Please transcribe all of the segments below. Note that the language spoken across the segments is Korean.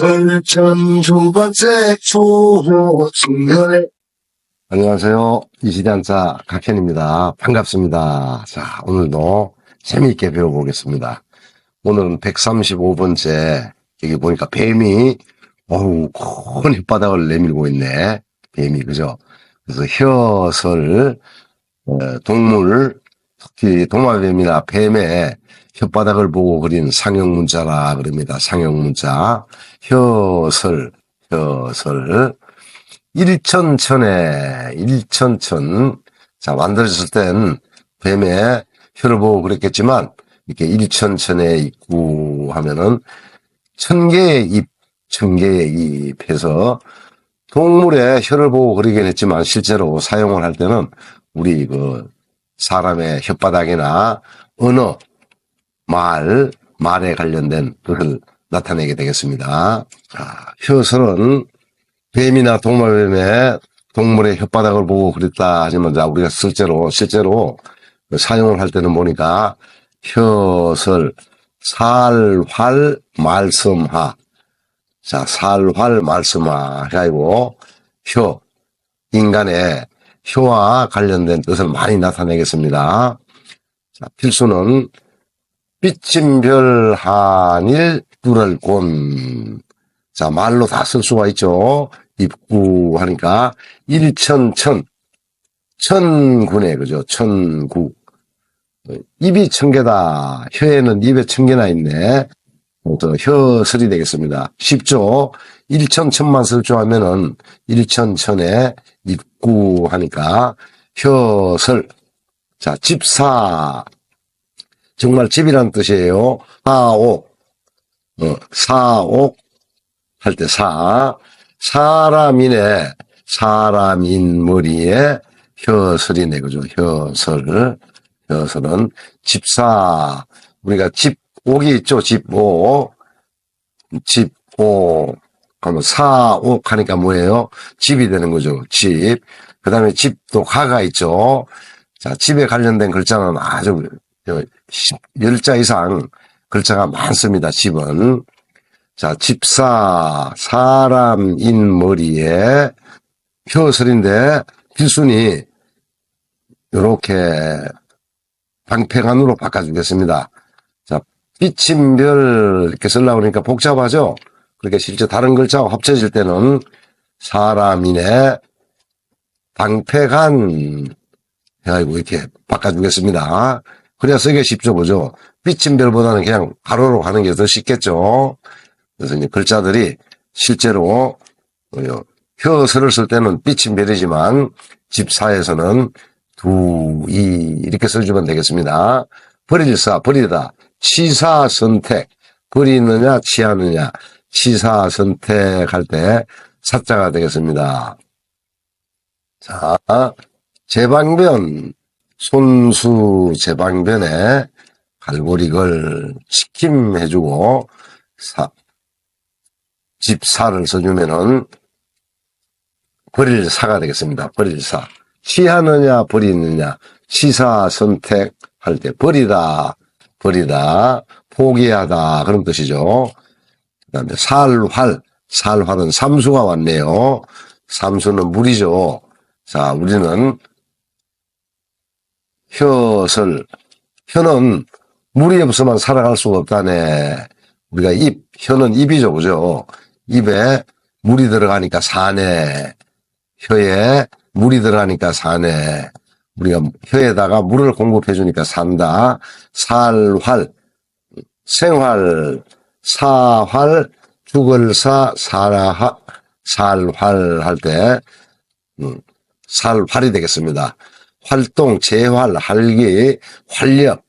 설천 두 번째 초호 중간에 안녕하세요. 이시대한자 각현입니다. 반갑습니다. 자, 오늘도 재미있게 배워보겠습니다. 오늘은 135번째, 여기 보니까 뱀이, 어우, 큰 혓바닥을 내밀고 있네. 뱀이, 그죠? 그래서 혀설, 어, 동물, 특히 도마뱀이나 뱀의 혓바닥을 보고 그린 상형 문자라 그럽니다. 상형 문자. 혀설, 혀설. 일천천에, 일천천. 자, 만들어졌을 땐 뱀의 혀를 보고 그랬겠지만, 이렇게 일천천에 있고 하면은, 천 개의 입, 천 개의 입 해서, 동물의 혀를 보고 그리긴 했지만, 실제로 사용을 할 때는, 우리 그, 사람의 혓바닥이나 언어, 말, 말에 관련된 뜻을 나타내게 되겠습니다. 자, 혀설은 뱀이나 동물뱀의 동물의 혓바닥을 보고 그랬다 하지만 자 우리가 실제로 실제로 사용을 할 때는 보니까 혀설 살활 말씀하 자 살활 말씀하 해가지고 혀 인간의 혀와 관련된 뜻을 많이 나타내겠습니다. 자, 필수는 삐침별 한일 뚫을곤 자, 말로 다 쓸 수가 있죠. 입구 하니까 일천천 천군에 그죠. 천구 입이 천 개다. 혀에는 입에 천 개나 있네. 또 혀설이 되겠습니다. 쉽죠. 일천 천만 쓸줄 알면은 일천 천에 입구 하니까 혀설. 자, 집사. 정말 집이란 뜻이에요. 사옥. 어, 사옥. 할 때 사, 사람이네, 사람인 머리에 혀설이네, 그죠? 혀설, 혀설은 집사, 우리가 집옥이 있죠? 집옥, 집옥, 그러면 사옥 하니까 뭐예요? 집이 되는 거죠. 집. 그 다음에 집도 가가 있죠. 자, 집에 관련된 글자는 아주 열자 이상 글자가 많습니다. 집은. 자, 집사, 사람인 머리에 혀설인데 필순이 이렇게 방패간으로 바꿔주겠습니다. 자, 삐침별 이렇게 쓰려고 그러니까 복잡하죠? 그렇게 실제 다른 글자와 합쳐질 때는 사람인의 방패간 해가지고 이렇게 바꿔주겠습니다. 그래야 쓰기 쉽죠, 그죠? 삐침별보다는 그냥 가로로 가는 게 더 쉽겠죠? 그래서 이제 글자들이 실제로 혀설을 쓸 때는 삐침별이지만 집사에서는 두, 이 이렇게 써주면 되겠습니다. 버릴사, 버리다. 치사 선택. 버리느냐, 취하느냐. 치사 선택할 때 사자가 되겠습니다. 자, 제방변. 손수 제방변에 갈고리걸 지킴해주고 사, 집사를 써주면은 버릴 사가 되겠습니다. 버릴 사. 취하느냐 버리느냐 취사 선택할 때 버리다 버리다 포기하다 그런 뜻이죠. 그 다음에 살활 살활은 삼수가 왔네요. 삼수는 물이죠. 자 우리는 혀설 혀는 물이 없으면 살아갈 수가 없다네. 우리가 입 혀는 입이죠, 그죠? 입에 물이 들어가니까 사네. 혀에 물이 들어가니까 사네. 우리가 혀에다가 물을 공급해 주니까 산다. 살활, 생활, 사활, 죽을 사, 살화, 살활 할 때, 음, 살활이 되겠습니다. 활동, 재활, 활기, 활력,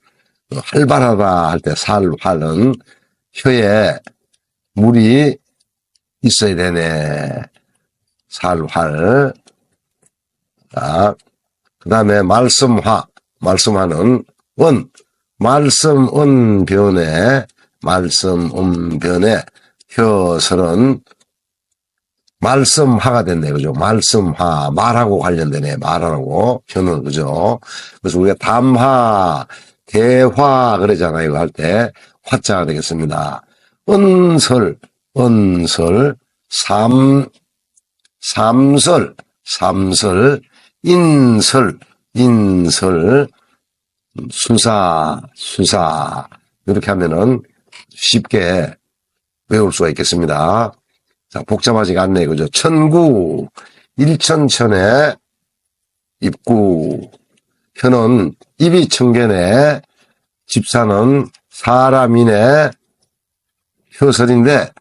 어, 활발하다 할 때 살 활은 혀에 물이 있어야 되네. 살 활. 자, 그 다음에 말씀화. 말씀화는 원. 말씀, 은, 변에, 말씀, 음, 변에, 혀설은 말씀화가 됐네. 그죠? 말씀화. 말하고 관련되네. 말하고. 혀는, 그죠? 그래서 우리가 담화, 대화, 그러잖아요. 이거 할 때. 화자가 되겠습니다. 은설, 은설, 삼, 삼설, 삼설, 인설, 인설, 수사, 수사. 이렇게 하면은 쉽게 외울 수가 있겠습니다. 자, 복잡하지가 않네요. 그죠? 천구, 일천천에 입구, 현은 입이 청견에 집사는 사람이네 혀설인데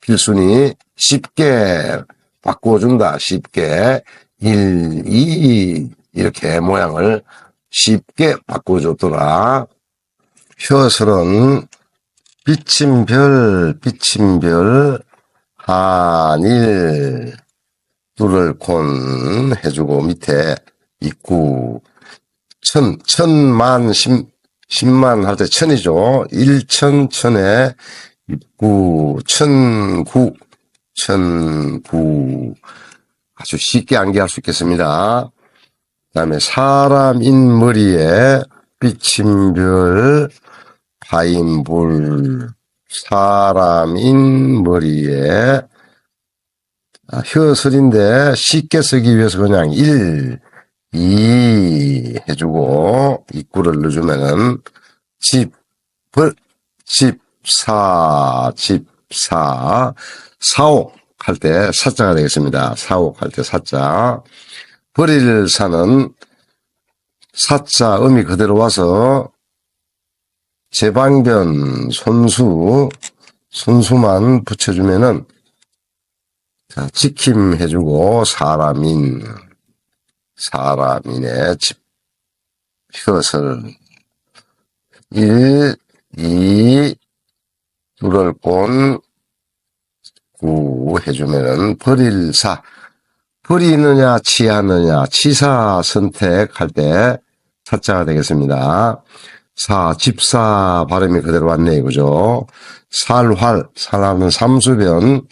필순이 쉽게 바꾸어준다. 쉽게 일, 이 이렇게 모양을 쉽게 바꿔줬더라. 혀설은 비침별, 비침별, 한일, 뚫을 곤 해주고 밑에 입구, 천, 천만, 십, 십만 할 때 천이죠. 일천, 천에 입구, 천구, 천구. 아주 쉽게 암기할 수 있겠습니다. 그 다음에 사람 인 머리에 비침별, 파인불, 사람 인 머리에 아, 혀설인데 쉽게 쓰기 위해서 그냥 일, 이 해주고 입구를 넣어주면은 집, 벌, 집사, 집사, 사옥 할 때 사자가 되겠습니다. 사옥 할 때 사자. 버릴 사는 사자 음이 그대로 와서 제방변 손수 손수만 붙여주면은 자, 지킴 해주고 사람인 사람인의 집 혀설 일, 이, 둘을 꼰, 구 해주면은 버릴 사 버리느냐 치하느냐 치사 선택할 때 사자가 되겠습니다. 사 집사 발음이 그대로 왔네요. 그죠? 살활 살하는 삼수변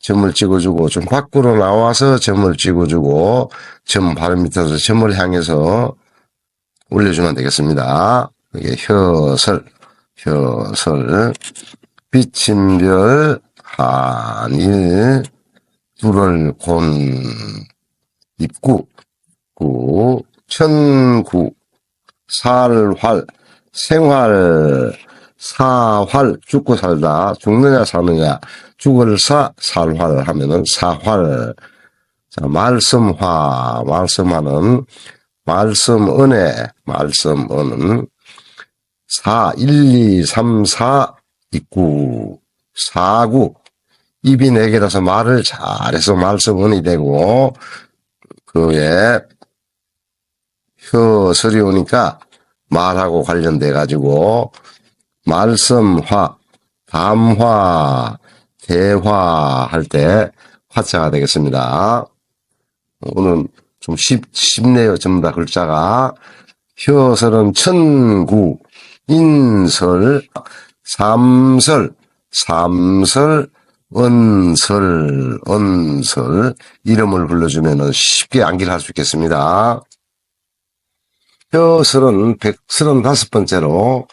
점을 찍어주고 좀 밖으로 나와서 점을 찍어주고 점 발음 밑에서 점을 향해서 올려주면 되겠습니다. 이게 혀설, 혀설, 비침별, 한일, 뚫을 곤, 입구, 구, 천구, 살활, 생활, 사활, 죽고 살다, 죽느냐 사느냐, 죽을 사, 살활 하면은 사활. 자, 말씀화, 말씀하는, 말씀 은혜, 말씀 은은, 4, 1, 2, 3, 4, 입구, 4구, 입이 네 개라서 말을 잘해서 말씀 은이 되고, 그에 혀설이 오니까 말하고 관련돼 가지고 말씀화, 담화, 대화 할 때 화자가 되겠습니다. 오늘 좀 쉽, 쉽네요. 전부 다 글자가. 혀설은 천구, 인설, 삼설, 삼설, 은설, 은설, 이름을 불러주면 쉽게 암기를 할 수 있겠습니다. 혀설은 135번째로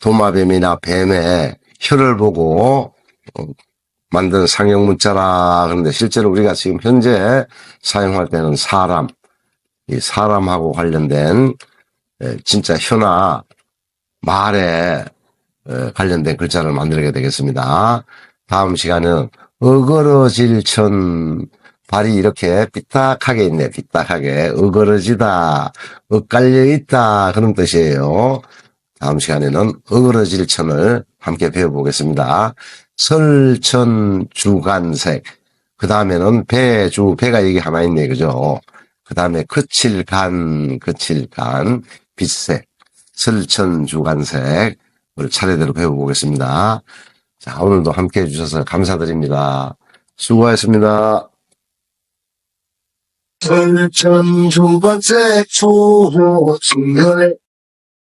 도마뱀이나 뱀의 혀를 보고 어, 만든 상형 문자라 그런데 실제로 우리가 지금 현재 사용할 때는 사람, 이 사람하고 관련된 에, 진짜 혀나 말에 에, 관련된 글자를 만들게 되겠습니다. 다음 시간은 어그러질 천 발이 이렇게 삐딱하게 있네. 삐딱하게 어그러지다, 엇갈려 있다 그런 뜻이에요. 다음 시간에는 어그러질 천을 함께 배워보겠습니다. 설천 주간색. 그 다음에는 배 주, 배가 여기 하나 있네. 그죠? 그 다음에 거칠간, 거칠간, 빛색. 설천 주간색을 차례대로 배워보겠습니다. 자, 오늘도 함께 해주셔서 감사드립니다. 수고하셨습니다. 설천 두 번째 초 중간에